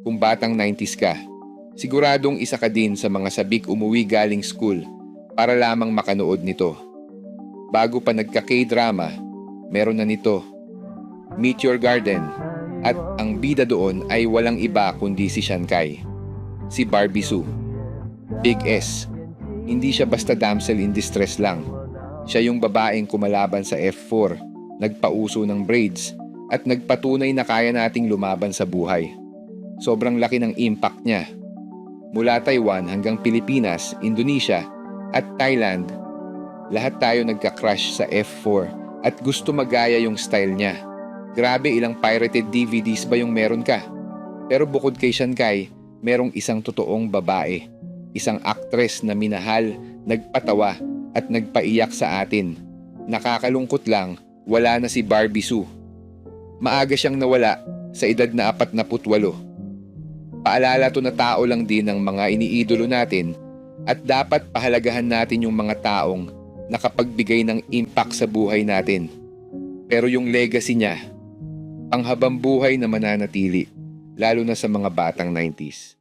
Kung batang 90s ka, siguradong isa ka din sa mga sabik umuwi galing school para lamang makanood nito. Bago pa nagka-K-drama, meron na nito. Meet Your Garden. At ang bida doon ay walang iba kundi si Shankai. Si Barbie Sue. Big S. Hindi siya basta damsel in distress lang. Siya yung babaeng kumalaban sa F4, nagpauso ng braids, at nagpatunay na kaya nating lumaban sa buhay. Sobrang laki ng impact niya. Mula Taiwan hanggang Pilipinas, Indonesia, at Thailand, lahat tayo nagka-crush sa F4 at gusto magaya yung style niya. Grabe ilang pirated DVDs ba yung meron ka? Pero bukod kay Shankai, merong isang totoong babae. Isang aktres na minahal, nagpatawa at nagpaiyak sa atin. Nakakalungkot lang, wala na si Barbie Sue. Maaga siyang nawala sa edad na 48. Paalala to na tao lang din ng mga iniidolo natin at dapat pahalagahan natin yung mga taong nakapagbigay ng impact sa buhay natin. Pero yung legacy niya, panghabang buhay na mananatili, lalo na sa mga batang 90s.